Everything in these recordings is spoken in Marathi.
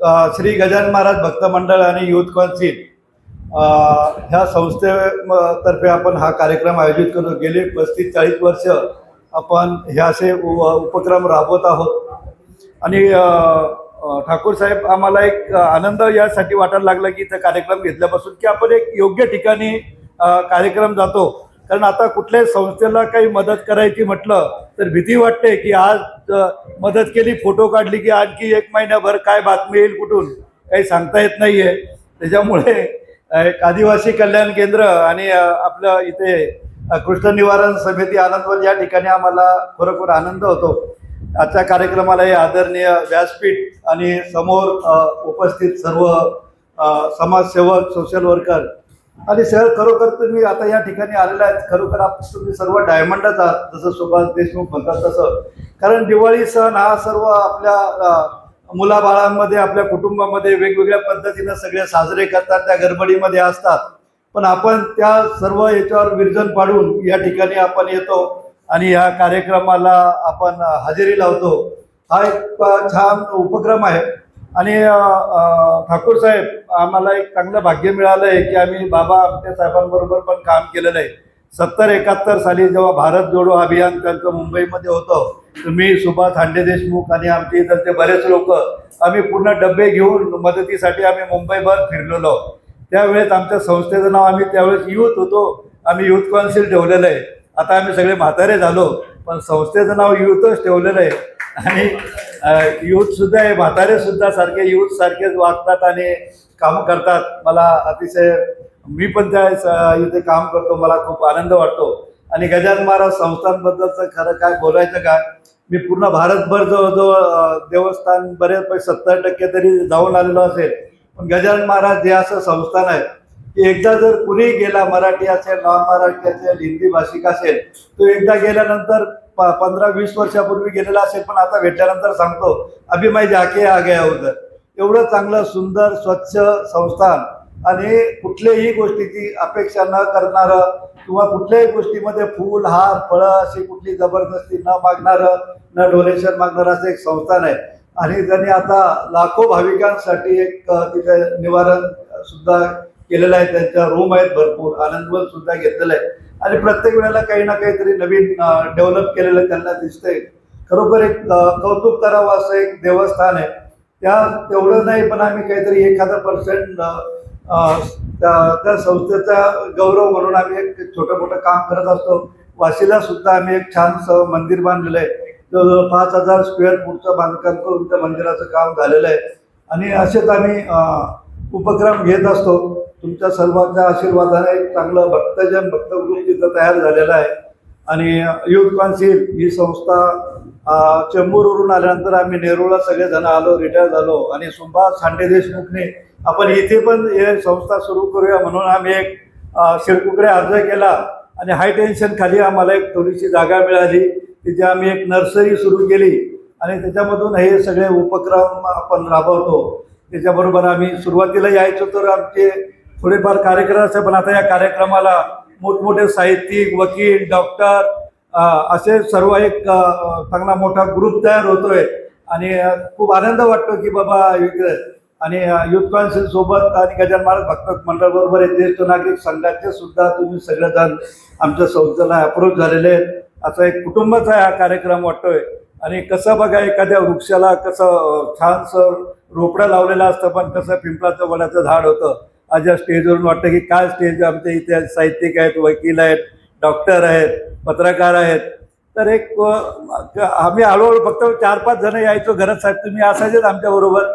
श्री गजानन महाराज भक्त मंडळ आणि युथ कौन्सिल ह्या संस्थेतर्फे आपण हा कार्यक्रम आयोजित करतो गेले पस्तीस चाळीस वर्ष आपण हे असे उपक्रम राबवत आहोत. आणि ठाकूर साहेब आम्हाला एक आनंद यासाठी वाटायला लागला की इथं कार्यक्रम घेतल्यापासून की आपण एक योग्य ठिकाणी कार्यक्रम जातो. कारण आता कुठल्याही संस्थेला काही मदत करायची म्हटलं तर भीती वाटते की आज मदत केली फोटो काढली की आणखी एक महिन्याभर काय बातमी येईल कुठून? काही सांगता येत नाहीये. त्याच्यामुळे एक आदिवासी कल्याण केंद्र आणि आपलं इथे कृष्ण निवारण समिती आनंदवन या ठिकाणी आम्हाला खरोखर आनंद होतो. आजच्या कार्यक्रमाला हे आदरणीय व्यासपीठ आणि समोर उपस्थित सर्व समाजसेवक सोशल वर्कर आणि सर खरोखर तुम्ही आता या ठिकाणी आलेला आहेत खरोखर आप तुम्ही सर्व डायमंडच आहात जसं सुभाष देशमुख म्हणतात तसं. कारण दिवाळी सण हा सर्व आपल्या मुलाबाळांमध्ये आपल्या कुटुंबामध्ये वेगवेगळ्या पद्धतीनं सगळे साजरे करतात त्या गडबडीमध्ये असतात. पण आपण त्या सर्व याच्यावर विरजन पाडून या ठिकाणी आपण येतो आणि या कार्यक्रमाला आपण हजेरी लावतो. हा एक छान उपक्रम आहे. आणि ठाकूर साहेब आम्हाला एक चांगलं भाग्य मिळालं आहे की आम्ही बाबा आमच्या साहेबांबरोबर पण काम केलेलं आहे. सत्तर एकाहत्तर साली जेव्हा भारत जोडो अभियान त्यांचं मुंबईमध्ये होतं तुम्ही सुभाष हांडे देशमुख आणि आमचे इथलचे बरेच लोक आम्ही पूर्ण डबे घेऊन मदतीसाठी आम्ही मुंबईभर फिरलेलो. त्यावेळेस आमच्या संस्थेचं नाव आम्ही त्यावेळेस युथ होतो आम्ही युथ कौन्सिल ठेवलेलं आहे. आता आम्ही सगळे म्हातारे झालो पण संस्थेचं नाव युथच ठेवलेलं आहे. आणि युथ सुद्धा आहे. म्हातारे सुद्धा सारखे युथ सारखेच वागतात आणि काम करतात. मला अतिशय मी पण त्या स- इथे काम करतो. मला खूप आनंद वाटतो. आणि गजानन महाराज संस्थांबद्दलचं खरं काय बोलायचं काय मी पूर्ण भारतभर जवळजवळ देवस्थान बरेच सत्तर टक्के तरी जाऊन आलेलो असेल. पण गजानन महाराज हे असं संस्थान आहे की एकदा जर कुणी गेला मराठी असेल नॉन मराठी असेल हिंदी भाषिक असेल तो एकदा गेल्यानंतर प- पंधरा वीस वर्षापूर्वी गेलेला असेल पण आता भेटल्यानंतर सांगतो अभिमय जाके आ गया उधर. एवढं चांगलं सुंदर स्वच्छ संस्थान आणि कुठल्याही गोष्टीची अपेक्षा न करणारं किंवा कुठल्याही गोष्टीमध्ये फूल हार फळं अशी कुठली जबरदस्ती न मागणारं न डोनेशन मागणारं असं एक संस्थान आहे. आणि त्यांनी आता लाखो भाविकांसाठी एक तिथे निवारण सुद्धा केलेलं आहे. त्यांच्या रूम आहेत भरपूर. आनंदवन सुद्धा घेतलेलं आहे. आणि प्रत्येक वेळेला काही ना काहीतरी नवीन डेव्हलप केलेलं त्यांना दिसतंय. खरोखर एक कौतुक करावं असं एक देवस्थान आहे. त्या तेवढं नाही पण आम्ही काहीतरी एखादा पर्सेंट त्या त्या संस्थेचा गौरव म्हणून आम्ही एक छोटं मोठं काम करत असतो. वाशीला सुद्धा आम्ही एक छानसं मंदिर बांधलेलं आहे. जवळजवळ पाच हजार स्क्वेअर फूटचं बांधकाम करून त्या मंदिराचं काम झालेलं आहे. आणि असेच आम्ही उपक्रम घेत असतो. तुमच्या सर्वांच्या आशीर्वादाने एक चांगलं भक्तजन भक्तगृह तिथं तयार झालेलं आहे. आणि युथ काउन्सिल ही संस्था चेंबूरवरून आल्यानंतर आम्ही नेरूळला सगळेजण आलो रिटायर झालो. आणि सुभाष सांडे देशमुखने आपण इथे पण हे संस्था सुरू करूया म्हणून आम्ही एक शिरकुकडे अर्ज केला. आणि हाय टेन्शन खाली आम्हाला एक थोडीशी जागा मिळाली. तिथे आम्ही एक नर्सरी सुरू केली. आणि त्याच्यामधून हे सगळे उपक्रम आपण राबवतो. त्याच्याबरोबर आम्ही सुरुवातीला यायचो तर आमचे थोडेफार कार्यक्रम असे पण आता या कार्यक्रमाला मोठमोठे साहित्यिक वकील डॉक्टर असे सर्व एक चांगला मोठा ग्रुप तयार होतोय. आणि खूप आनंद वाटतो की बाबा इकडे आणि युथ कॉन्सिल सोबत आणि गजान महाराज भक्त मंडळ बरोबर ज्येष्ठ नागरिक संघाचे सुद्धा तुम्ही सगळेजण आमच्या संस्थेला अप्रोच झालेले आहेत. असा एक कुटुंबाचा हा कार्यक्रम वाटतोय. आणि कसं बघा एखाद्या वृक्षाला कसं छानसं रोपडं लावलेलं असतं पण कसं पिंपळाचं वडाचं झाड होतं. आज या स्टेजवरून वाटतं की काय स्टेज आमच्या इथे साहित्यिक आहेत वकील आहेत डॉक्टर आहेत पत्रकार आहेत. तर एक आम्ही हळूहळू फक्त चार पाच जण यायचो घरात. साहेब तुम्ही असायचेच आमच्याबरोबर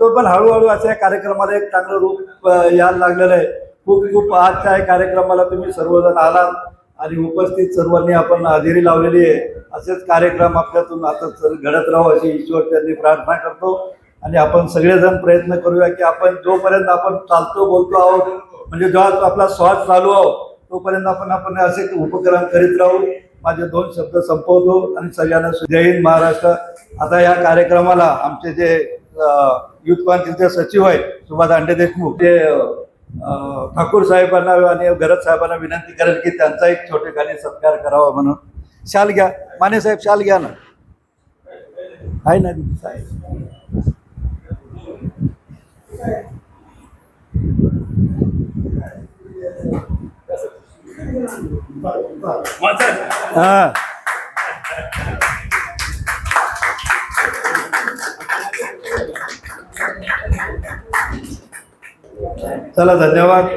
तो पण हळूहळू असं या कार्यक्रमाला एक चांगलं रूप यायला लागलेलं आहे. खूप खूप आजच्या या कार्यक्रमाला तुम्ही सर्वजण आलात आणि उपस्थित सर्वांनी आपण हजेरी लावलेली आहे. असेच कार्यक्रम आपल्यातून आता सर घडत राहू अशी ईश्वर त्यांनी प्रार्थना करतो. आणि आपण सगळेजण प्रयत्न करूया की आपण जोपर्यंत आपण चालतो बोलतो आहोत म्हणजे जेव्हा आपला श्वास चालू आहोत तोपर्यंत आपण आपण असे उपक्रम करीत राहू. माझे दोन शब्द संपवतो आणि सगळ्यांना सु- जय हिंद महाराष्ट्र. आता या कार्यक्रमाला आमचे जे युथ काउन्सिलचे सचिव आहेत सुभाष दांडे देशमुख ते ठाकूर साहेबांना आणि गरज साहेबांना विनंती करेल की त्यांचा एक छोटेखानी सत्कार करावा म्हणून. शाल घ्या. माने साहेब शाल घ्या ना. आहे ना साहेब? हा. चला धन्यवाद.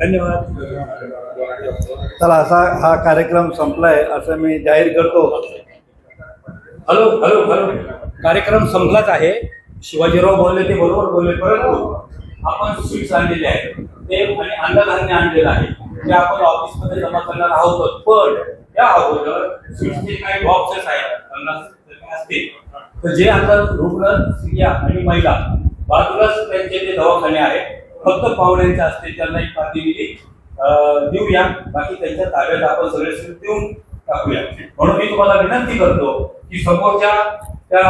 धन्यवाद. चला असा हा कार्यक्रम संपलाय असं मी जाहीर करतो. Hello hello hello. कार्यक्रम संपलाच आहे. शिवाजीराव बोलले ते बरोबर बोलले परंतु आपण स्वीट्स आणलेले आहेत. ते आणि अन्नधान्य आणलेलं आहे. ते आपण ऑफिसमध्ये जमा करणार आहोत. पण या अगोदर स्वीट्सचे काही बॉक्सेस आहेत. पन्नास असतील. तर जे आता रुग्ण स्त्रिया आणि महिला बाजूलाच त्यांचे जे दवाखाने आहेत. फक्त पाहुण्यांचे असते त्यांना एक प्रतिनिधी अं, देऊया. बाकी त्यांच्या ताब्यात आपण सगळे देऊन टाकूया. म्हणून मी तुम्हाला विनंती करतो की समोरच्या त्या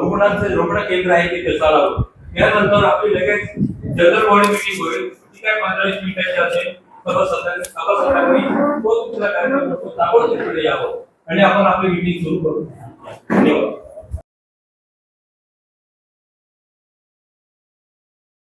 रुग्णांचे रुग्ण केंद्र आहे तिथे चालावं हो. त्यानंतर आपली लगेच जनरल बॉडी मिटिंग होईल. ती काय पंधरा वीस मिनिटाची असेल सभासदांनी तो तुमच्या कार्यक्रम ताबडतोब पुढे यावं. आणि आपण आपली मिटिंग सुरू करू. धन्यवाद.